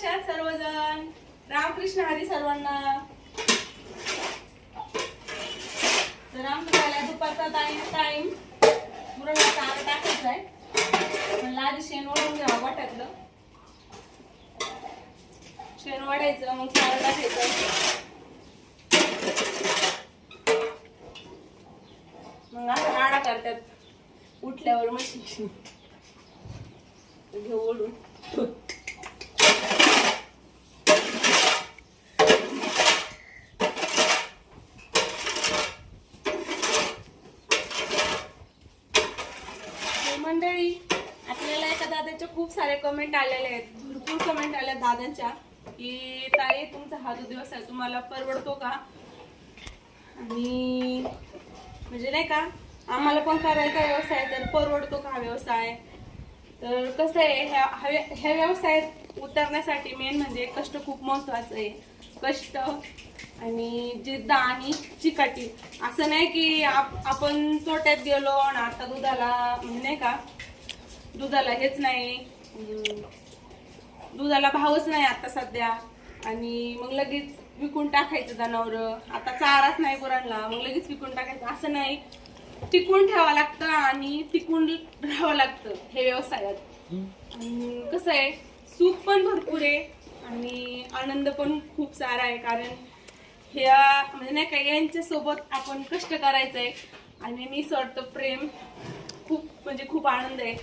साक्षात सर्वजण. रामकृष्ण हरी सर्वांना. तर आमचं दुपारचा टाइम टाइम मुरडा आहे. म्हणलं आधी शेण ओढून घ्यावा वाटतलं शेण वाढायचं मग कांदा टाकायचं. मग आता आडा करतात. उठल्यावर मशीन. घेऊ ओढून. तर मंडळी आपल्याला एका दादाच्या खूप सारे कमेंट आलेले आहेत. भरपूर कमेंट आल्या दादांच्या. की ताई तुमचा हा जो दिवस आहे तुम्हाला परवडतो का? आणि म्हणजे नाही का आम्हाला पण करायचा व्यवसाय तर परवडतो का हा व्यवसाय? तर कसं आहे ह्या ह्या ह्या व्यवसायात उतरण्यासाठी मेन म्हणजे कष्ट खूप महत्वाचं आहे. कष्ट आणि जिद्द आणि चिकाटी असं नाही की आप- आपण तोट्यात गेलो आणि आता दुधाला म्हणजे नाही का दुधाला हेच नाही. दुधाला भावच नाही आता सध्या. आणि मग लगेच विकून टाकायचं जनावर. आता चाराच नाही गुरांना मग लगेच विकून टाकायचं. असं नाही. टिकून ठेवावं लागतं आणि टिकून राहावं लागतं हे व्यवसायात. आणि कसं आहे सुख पण भरपूर आहे. आणि आनंद पण खूप सारा आहे कारण ह्या म्हणजे नाही का यांच्या सोबत आपण कष्ट करायचंय आणि निस्वार्थ प्रेम खूप म्हणजे खूप आनंद आहे.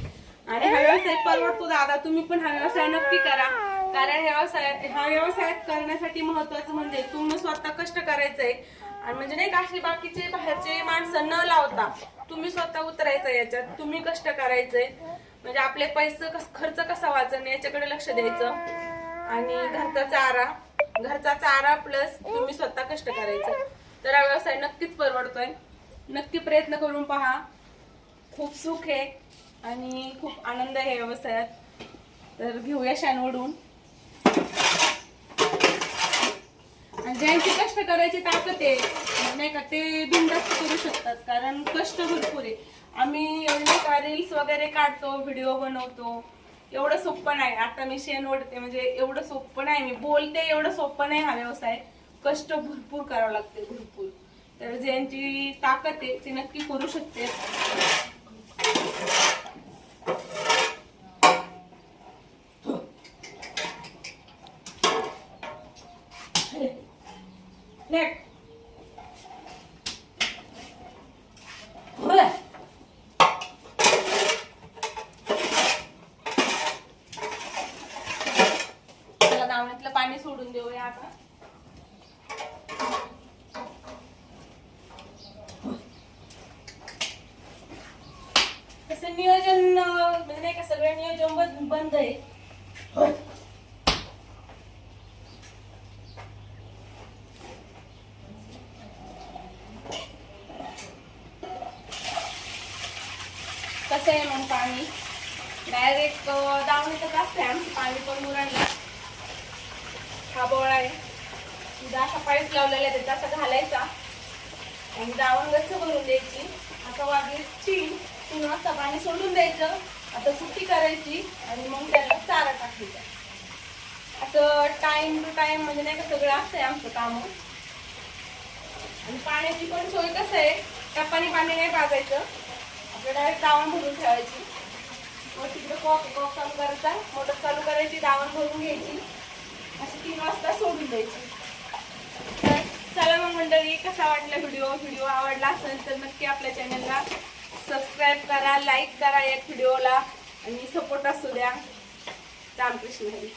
आणि हा व्यवसाय परवडतो दादा तुम्ही पण हा व्यवसाय नक्की करा. कारण ह्या व्यवसाय हा व्यवसाय करण्यासाठी महत्वाचं म्हणजे तुम्ही स्वतः कष्ट करायचंय. आणि म्हणजे नाही का अशी बाकीचे बाहेरचे माणसं न लावता तुम्ही स्वतः उतरायचं याच्यात. तुम्ही कष्ट करायचंय. म्हणजे आपले पैसे खर्च कसा वाचन याच्याकडे लक्ष द्यायचं. आणि घरचा चारा घरचा चारा प्लस तुम्ही स्वतः कष्ट करायचं. तर हा व्यवसाय नक्कीच परवडतोय. नक्की प्रयत्न करून पहा. खूप सुख आहे आणि खूप आनंद आहे व्यवसायात. तर घेऊया शानवडून आणि ज्यांची कष्ट करायची ताकद आहे नाही का ते बिंदास्त करू शकतात कारण कष्ट भरपूर आहे. आम्ही एवढे का रील्स वगैरे काढतो व्हिडिओ बनवतो. एवढं सोपं नाही. आता मी शेण ओढते म्हणजे एवढं सोपं नाही. मी बोलते एवढं सोपं नाही हा व्यवसाय. कष्ट भरपूर करावं लागते भरपूर. तर ज्यांची ताकद आहे ती नक्की करू शकते. नेट होय. त्याला दावणीतलं पाणी घेऊया आपण तसं नियोजन म्हणजे नाही का सगळं नियोजन बंद- आहे. कसं आहे मग पाणी? डायरेक्ट दावणीतच असते आमचं पाणी पण मुरांना हा बोळा आहे. उद्या असा पाईप लावलेला आहे त्याचा असा घालायचा. आणि दावण गच्च भरून द्यायची. आता वाजले तीन तीन पाणी सोडून द्यायचं. आता सुट्टी करायची आणि मग त्याला चारा टाकायचा. असं टाइम टू टाइम म्हणजे नाही का सगळं असतंय आमचं काम. आणि पाण्याची पण सोय कसं आहे टप्पाने पाणी नाही पाजायचं आपलं डायरेक्ट दावण भरून ठेवायची. मग तिकडे कॉक कॉक चालू करायचा. मोटर चालू करायची दावण भरून घ्यायची. वाजता द्यायची तर चला मग मंडळी कसा वाटला व्हिडिओ? व्हिडिओ आवडला असेल तर नक्की आपल्या चॅनलला सबस्क्राईब करा लाईक करा या व्हिडिओला आणि सपोर्ट असू द्या. रामकृष्ण हरी.